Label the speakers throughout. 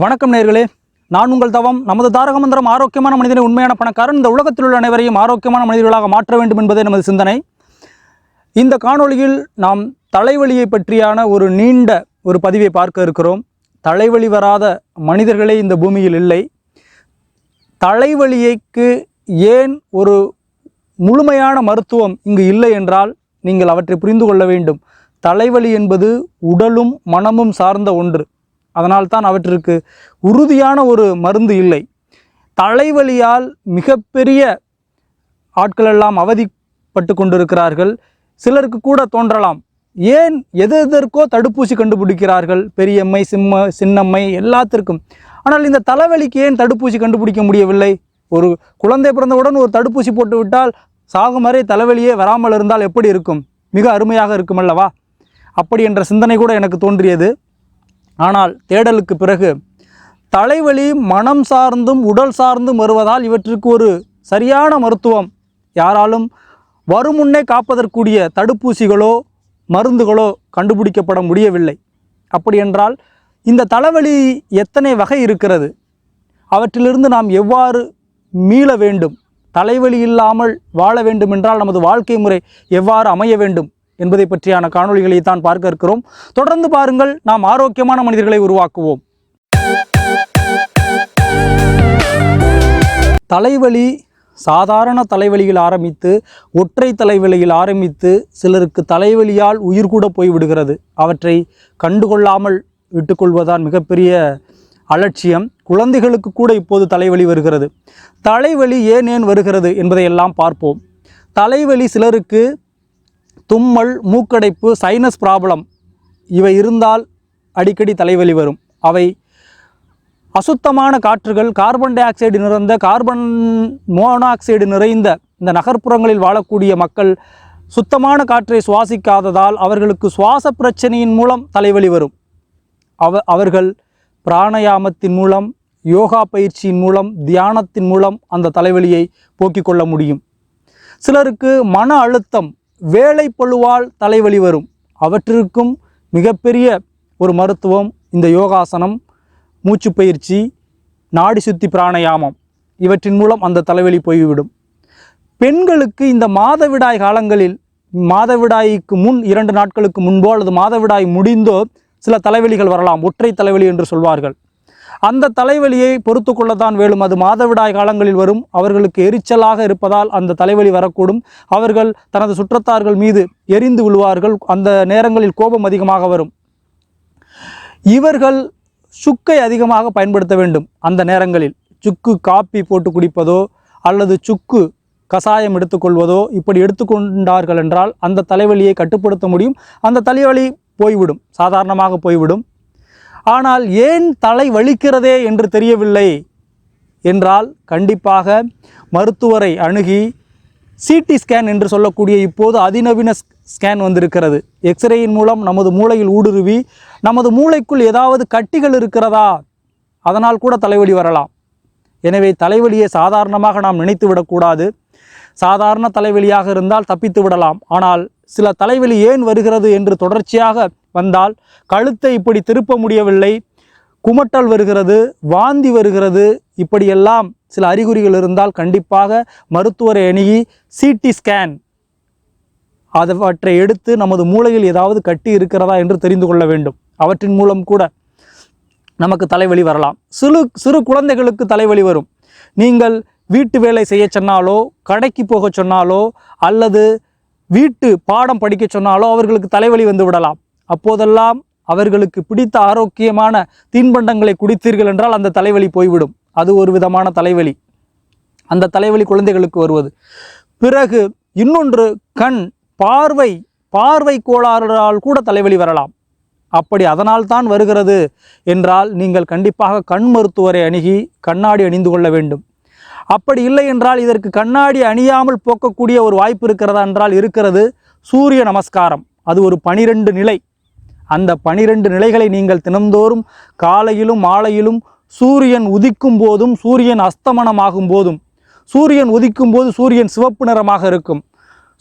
Speaker 1: வணக்கம் நேர்களே. நான் உங்கள் தவம் நமது தாரக மந்திரம் ஆரோக்கியமான மனிதனை உண்மையான பணக்காரன் இந்த உலகத்தில் உள்ள அனைவரையும் ஆரோக்கியமான மனிதர்களாக மாற்ற வேண்டும் என்பதே நமது சிந்தனை. இந்த காணொளியில் நாம் தலைவலியை பற்றியான ஒரு நீண்ட ஒரு பதிவை பார்க்க இருக்கிறோம். தலைவலி வராத மனிதர்களே இந்த பூமியில் இல்லை. தலைவலியைக்கு ஏன் ஒரு முழுமையான மருத்துவம் இங்கு இல்லை என்றால் நீங்கள் அவற்றை புரிந்து கொள்ள வேண்டும். தலைவலி என்பது உடலும் மனமும் சார்ந்த ஒன்று. அதனால்தான் அவற்றிற்கு உறுதியான ஒரு மருந்து இல்லை. தலைவலியால் மிகப்பெரிய ஆட்களெல்லாம் அவதிப்பட்டு கொண்டிருக்கிறார்கள். சிலருக்கு கூட தோன்றலாம். ஏன் எது எதற்கோ தடுப்பூசி கண்டுபிடிக்கிறார்கள். பெரியம்மை சிம்ம சின்னம்மை எல்லாத்திற்கும். ஆனால் இந்த தலைவலிக்கு ஏன் தடுப்பூசி கண்டுபிடிக்க முடியவில்லை? ஒரு குழந்தை பிறந்தவுடன் ஒரு தடுப்பூசி போட்டுவிட்டால் சாகும் வரை தலைவலியே வராமல் இருந்தால் எப்படி இருக்கும்? மிக அருமையாக இருக்கும் அல்லவா அப்படி என்ற சிந்தனை கூட எனக்கு தோன்றியது. ஆனால் தேடலுக்கு பிறகு தலைவலி மனம் சார்ந்தும் உடல் சார்ந்தும் வருவதால் இவற்றிற்கு ஒரு சரியான மருத்துவம். யாராலும் வரும் முன்னே காப்பதற்குரிய தடுப்பூசிகளோ மருந்துகளோ கண்டுபிடிக்கப்பட முடியவில்லை. அப்படியென்றால் இந்த தலைவலி எத்தனை வகை இருக்கிறது? அவற்றிலிருந்து நாம் எவ்வாறு மீள வேண்டும்? தலைவலி இல்லாமல் வாழ வேண்டும் என்றால் நமது வாழ்க்கை முறை எவ்வாறு அமைய வேண்டும்? என்பதை பற்றியான காணொலிகளை தான் பார்க்க இருக்கிறோம். தொடர்ந்து பாருங்கள் நாம் ஆரோக்கியமான மனிதர்களை உருவாக்குவோம். தலைவலி சாதாரண தலைவலியில் ஆரம்பித்து ஒற்றை தலைவலியில் ஆரம்பித்து சிலருக்கு தலைவலியால் உயிர் கூட போய்விடுகிறது. அவற்றை கண்டுகொள்ளாமல் விட்டுக்கொள்வதுதான் மிகப்பெரிய அலட்சியம். குழந்தைகளுக்கு கூட இப்போது தலைவலி வருகிறது. தலைவலி ஏன் ஏன் வருகிறது என்பதையெல்லாம் பார்ப்போம். தலைவலி சிலருக்கு தும்மல் மூக்கடைப்பு சைனஸ் ப்ராப்ளம் இவை இருந்தால் அடிக்கடி தலைவலி வரும். அவை அசுத்தமான காற்றுகள் கார்பன் டை ஆக்சைடு நிறைந்த கார்பன் மோனாக்சைடு நிறைந்த இந்த நகர்ப்புறங்களில் வாழக்கூடிய மக்கள் சுத்தமான காற்றை சுவாசிக்காததால் அவர்களுக்கு சுவாச பிரச்சனையின் மூலம் தலைவலி வரும். அவ அவர்கள் பிராணயாமத்தின் மூலம் யோகா பயிற்சியின் மூலம் தியானத்தின் மூலம் அந்த தலைவலியை போக்கிக் கொள்ள முடியும். சிலருக்கு மன அழுத்தம் வேலை பழுவால் தலைவலி வரும். அவற்றிற்கும் மிகப்பெரிய ஒரு மருத்துவம் இந்த யோகாசனம் மூச்சு பயிற்சி நாடி சுத்தி பிராணயாமம் இவற்றின் மூலம் அந்த தலைவலி போய்விடும். பெண்களுக்கு இந்த மாதவிடாய் காலங்களில் மாதவிடாய்க்கு முன் இரண்டு நாட்களுக்கு முன்போ அல்லது மாதவிடாய் முடிந்தோ சில தலைவலிகள் வரலாம். ஒற்றை தலைவலி என்று சொல்வார்கள். அந்த தலைவலியை பொறுத்து கொள்ளத்தான் வேணும். அது மாதவிடாய் காலங்களில் வரும். அவர்களுக்கு எரிச்சலாக இருப்பதால் அந்த தலைவலி வரக்கூடும். அவர்கள் தனது சுற்றத்தார்கள் மீது எரிந்து விழுவார்கள். அந்த நேரங்களில் கோபம் அதிகமாக வரும். இவர்கள் சுக்கை அதிகமாக பயன்படுத்த வேண்டும். அந்த நேரங்களில் சுக்கு காப்பி போட்டு குடிப்பதோ அல்லது சுக்கு கசாயம் எடுத்துக்கொள்வதோ இப்படி எடுத்துக்கொண்டார்கள் என்றால் அந்த தலைவலியை கட்டுப்படுத்த முடியும். அந்த தலைவலி போய்விடும். சாதாரணமாக போய்விடும். ஆனால் ஏன் தலை வலிக்கிறதே என்று தெரியவில்லை என்றால் கண்டிப்பாக மருத்துவரை அணுகி சிடி ஸ்கேன் என்று சொல்லக்கூடிய இப்போது அதிநவீன ஸ்கேன் வந்திருக்கிறது. எக்ஸ்ரேயின் மூலம் நமது மூளையில் ஊடுருவி நமது மூளைக்குள் ஏதாவது கட்டிகள் இருக்கிறதா? அதனால் கூட தலைவலி வரலாம். எனவே தலைவலியை சாதாரணமாக நாம் நினைத்து விடக்கூடாது சாதாரண தலைவலியாக இருந்தால் தப்பித்து விடலாம். ஆனால் சில தலைவலி ஏன் வருகிறது என்று தொடர்ச்சியாக வந்தால் கழுத்தை இப்படி திருப்ப முடியவில்லை. குமட்டல் வருகிறது வாந்தி வருகிறது. இப்படியெல்லாம் சில அறிகுறிகள் இருந்தால் கண்டிப்பாக மருத்துவரை அணுகி சிடி ஸ்கேன் அவற்றை எடுத்து நமது மூளையில் ஏதாவது கட்டி இருக்கிறதா என்று தெரிந்து கொள்ள வேண்டும். அவற்றின் மூலம் கூட நமக்கு தலைவலி வரலாம். சிறு சிறு குழந்தைகளுக்கு தலைவலி வரும். நீங்கள் வீட்டு வேலை செய்ய சொன்னாலோ கடைக்கு போக சொன்னாலோ அல்லது வீட்டு பாடம் படிக்க சொன்னாலோ அவர்களுக்கு தலைவலி வந்து விடலாம். அப்போதெல்லாம் அவர்களுக்கு பிடித்த ஆரோக்கியமான தீன்பண்டங்களை குடித்தீர்கள் என்றால் அந்த தலைவலி போய்விடும். அது ஒரு விதமான தலைவலி. அந்த தலைவலி குழந்தைகளுக்கு வருவது. பிறகு இன்னொன்று கண் பார்வை பார்வை கோளாறால் கூட தலைவலி வரலாம். அப்படி அதனால் தான் வருகிறது என்றால் நீங்கள் கண்டிப்பாக கண் மருத்துவரை அணுகி கண்ணாடி அணிந்து கொள்ள வேண்டும். அப்படி இல்லை என்றால் இதற்கு கண்ணாடி அணியாமல் போக்கக்கூடிய ஒரு வாய்ப்பு இருக்கிறதா என்றால் இருக்கிறது சூரிய நமஸ்காரம். அது ஒரு பனிரெண்டு நிலை. அந்த பனிரெண்டு நிலைகளை நீங்கள் தினந்தோறும் காலையிலும் மாலையிலும் சூரியன் உதிக்கும் போதும் சூரியன் அஸ்தமனமாகும் போதும் சூரியன் உதிக்கும் போது சூரியன் சிவப்பு நிறமாக இருக்கும்.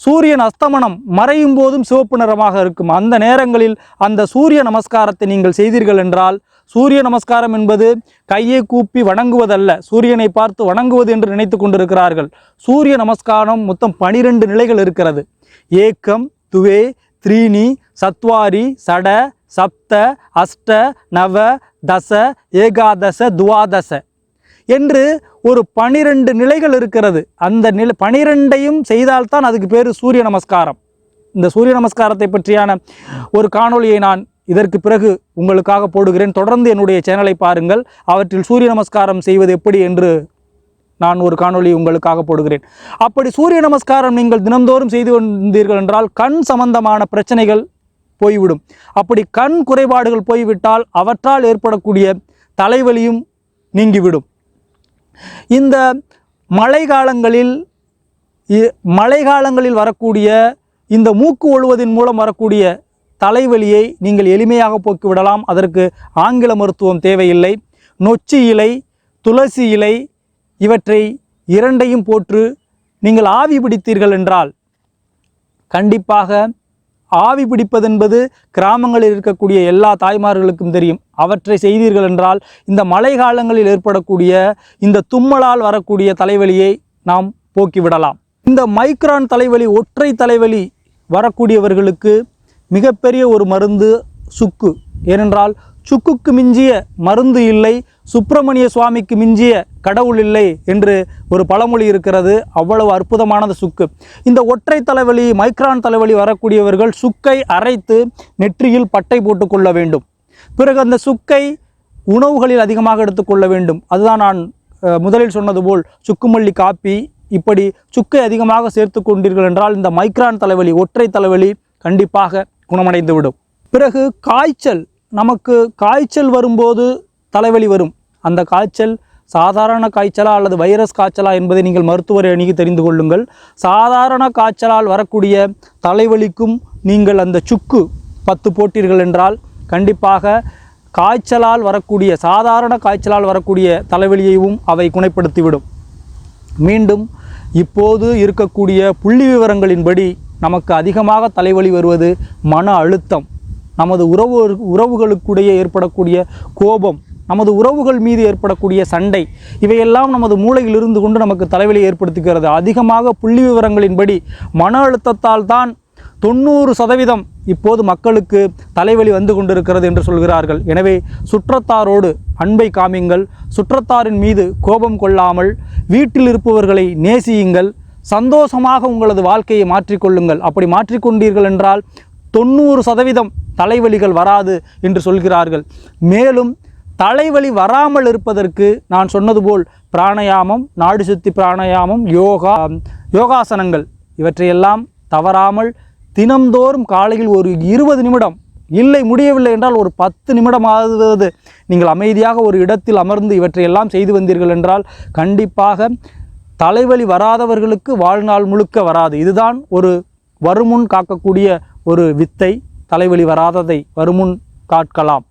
Speaker 1: சூரியன் அஸ்தமனம் மறையும் போதும் சிவப்பு நிறமாக இருக்கும். அந்த நேரங்களில் அந்த சூரிய நமஸ்காரத்தை நீங்கள் செய்தீர்கள் என்றால் சூரிய நமஸ்காரம் என்பது கையை கூப்பி வணங்குவதல்ல சூரியனை பார்த்து வணங்குவது என்று நினைத்து கொண்டிருக்கிறார்கள். சூரிய நமஸ்காரம் மொத்தம் பனிரெண்டு நிலைகள் இருக்கிறது. ஏக்கம் துவே த்ரீனி சத்வாரி சட சப்த அஷ்ட நவ தச ஏகாதச துவாதச என்று ஒரு பனிரெண்டு நிலைகள் இருக்கிறது. அந்த நிலை பனிரெண்டையும் செய்தால்தான் அதுக்கு பேர் சூரிய நமஸ்காரம். இந்த சூரிய நமஸ்காரத்தை பற்றியான ஒரு காணொளியை நான் இதற்கு பிறகு உங்களுக்காக போடுகிறேன். தொடர்ந்து என்னுடைய சேனலை பாருங்கள். அவற்றில் சூரிய நமஸ்காரம் செய்வது எப்படி என்று நான் ஒரு காணொளி உங்களுக்காக போடுகிறேன். அப்படி சூரிய நமஸ்காரம் நீங்கள் தினந்தோறும் செய்து வந்தீர்கள் என்றால் கண் சம்பந்தமான பிரச்சனைகள் போய்விடும். அப்படி கண் குறைபாடுகள் போய்விட்டால் அவற்றால் ஏற்படக்கூடிய தலைவலியும் நீங்கிவிடும். இந்த மழை காலங்களில் இ- மழை காலங்களில் வரக்கூடிய இந்த மூக்கு ஒழுவதின் மூலம் வரக்கூடிய தலைவலியை நீங்கள் எளிமையாக போக்கிவிடலாம். அதற்கு ஆங்கில மருத்துவம் தேவையில்லை. நொச்சி இலை துளசி இலை இவற்றை இரண்டையும் போற்று நீங்கள் ஆவி பிடித்தீர்கள் என்றால் கண்டிப்பாக ஆவி பிடிப்பதென்பது கிராமங்களில் இருக்கக்கூடிய எல்லா தாய்மார்களுக்கும் தெரியும். அவற்றை செய்தீர்கள் என்றால் இந்த மழை காலங்களில் ஏற்படக்கூடிய இந்த தும்மலால் வரக்கூடிய தலைவலியை நாம் போக்கிவிடலாம். இந்த மைக்ரான் தலைவலி ஒற்றை தலைவலி வரக்கூடியவர்களுக்கு மிகப்பெரிய ஒரு மருந்து சுக்கு. ஏனென்றால் சுக்குக்கு மிஞ்சிய மருந்து இல்லை சுப்பிரமணிய சுவாமிக்கு மிஞ்சிய கடவுள் இல்லை என்று ஒரு பழமொழி இருக்கிறது. அவ்வளவு அற்புதமானது சுக்கு. இந்த ஒற்றை தலைவலி மைக்ரான் தலைவலி வரக்கூடியவர்கள் சுக்கை அரைத்து நெற்றியில் பட்டை போட்டுக்கொள்ள வேண்டும். பிறகு அந்த சுக்கை உணவுகளில் அதிகமாக எடுத்துக்கொள்ள வேண்டும். அதுதான் நான் முதலில் சொன்னது போல் சுக்குமல்லி காப்பி இப்படி சுக்கை அதிகமாக சேர்த்து கொண்டீர்கள் என்றால் இந்த மைக்ரான் தலைவலி ஒற்றை தலைவலி கண்டிப்பாக குணமடைந்துவிடும். பிறகு காய்ச்சல் நமக்கு காய்ச்சல் வரும்போது தலைவலி வரும். அந்த காய்ச்சல் சாதாரண காய்ச்சலா அல்லது வைரஸ் காய்ச்சலா என்பதை நீங்கள் மருத்துவரை அணுகி தெரிந்து கொள்ளுங்கள். சாதாரண காய்ச்சலால் வரக்கூடிய தலைவலிக்கும் நீங்கள் அந்த சுக்கு பத்து போட்டீர்கள் என்றால் கண்டிப்பாக காய்ச்சலால் வரக்கூடிய சாதாரண காய்ச்சலால் வரக்கூடிய தலைவலியையும் அவை குணப்படுத்திவிடும். மீண்டும் இப்போது இருக்கக்கூடிய புள்ளி விவரங்களின்படி நமக்கு அதிகமாக தலைவலி வருவது மன அழுத்தம் நமது உறவு உறவுகளுக்குடைய ஏற்படக்கூடிய கோபம் நமது உறவுகள் மீது ஏற்படக்கூடிய சண்டை இவையெல்லாம் நமது மூளையில் இருந்து கொண்டு நமக்கு தலைவலியை ஏற்படுத்துகிறது. அதிகமாக புள்ளி விவரங்களின்படி மன அழுத்தத்தால் தான் தொண்ணூறு சதவீதம் இப்போது மக்களுக்கு தலைவலி வந்து கொண்டிருக்கிறது என்று சொல்கிறார்கள். எனவே சுற்றத்தாரோடு அன்பை காமிங்கள் சுற்றத்தாரின் மீது கோபம் கொள்ளாமல் வீட்டில் இருப்பவர்களை நேசியுங்கள். சந்தோஷமாக உங்களது வாழ்க்கையை மாற்றிக்கொள்ளுங்கள். அப்படி மாற்றிக்கொண்டீர்கள் என்றால் தொண்ணூறு சதவீதம் தலைவலிகள் வராது என்று சொல்கிறார்கள். மேலும் தலைவலி வராமல் இருப்பதற்கு நான் சொன்னது போல் பிராணயாமம் நாடு சுத்தி பிராணயாமம் யோகா யோகாசனங்கள் இவற்றையெல்லாம் தவறாமல் தினம்தோறும் காலையில் ஒரு இருபது நிமிடம் இல்லை முடியவில்லை என்றால் ஒரு பத்து நிமிடமாவது நீங்கள் அமைதியாக ஒரு இடத்தில் அமர்ந்து இவற்றையெல்லாம் செய்து வந்தீர்கள் என்றால் கண்டிப்பாக தலைவலி வராதவர்களுக்கு வாழ்நாள் முழுக்க வராது. இதுதான் ஒரு வருமுன் காக்கக்கூடிய ஒரு வித்தை. தலைவலி வராததை வருமுன் காக்கலாம்.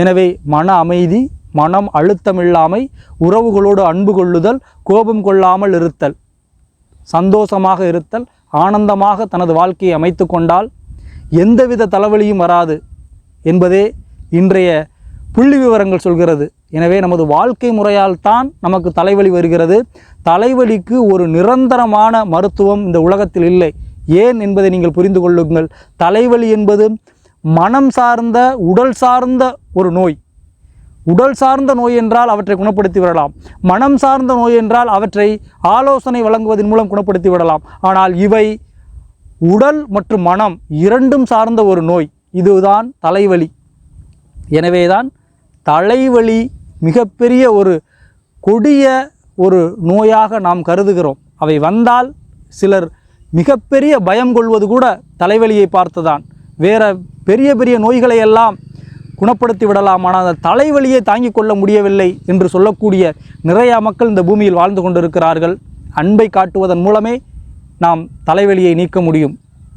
Speaker 1: எனவே மன அமைதி மனம் அழுத்தமில்லாமை உறவுகளோடு அன்பு கொள்ளுதல் கோபம் கொள்ளாமல் இருத்தல் சந்தோஷமாக இருத்தல் ஆனந்தமாக தனது வாழ்க்கையை அமைத்து கொண்டால் எந்தவித தலைவலியும் வராது என்பதே இன்றைய புள்ளி விவரங்கள் சொல்கிறது. எனவே நமது வாழ்க்கை முறையால் தான் நமக்கு தலைவலி வருகிறது. தலைவலிக்கு ஒரு நிரந்தரமான மருத்துவம் இந்த உலகத்தில் இல்லை. ஏன் என்பதை நீங்கள் புரிந்து கொள்ளுங்கள். தலைவலி என்பது மனம் சார்ந்த உடல் சார்ந்த ஒரு நோய். உடல் சார்ந்த நோய் என்றால் அவற்றை குணப்படுத்தி விடலாம். மனம் சார்ந்த நோய் என்றால் அவற்றை ஆலோசனை வழங்குவதன் மூலம் குணப்படுத்தி விடலாம். ஆனால் இவை உடல் மற்றும் மனம் இரண்டும் சார்ந்த ஒரு நோய். இதுதான் தலைவலி. எனவேதான் தலைவலி மிகப்பெரிய ஒரு கொடிய ஒரு நோயாக நாம் கருதுகிறோம். அவை வந்தால் சிலர் மிகப்பெரிய பயம் கொள்வது கூட தலைவலியை பார்த்துதான். வேற பெரிய பெரிய நோய்களை எல்லாம் குணப்படுத்தி விடலாம். ஆனால் அந்த தலைவலியை தாங்கிக் கொள்ள முடியவில்லை என்று சொல்லக்கூடிய நிறைய மக்கள் இந்த பூமியில் வாழ்ந்து கொண்டிருக்கிறார்கள். அன்பை காட்டுவதன் மூலமே நாம் தலைவலியை நீக்க முடியும்.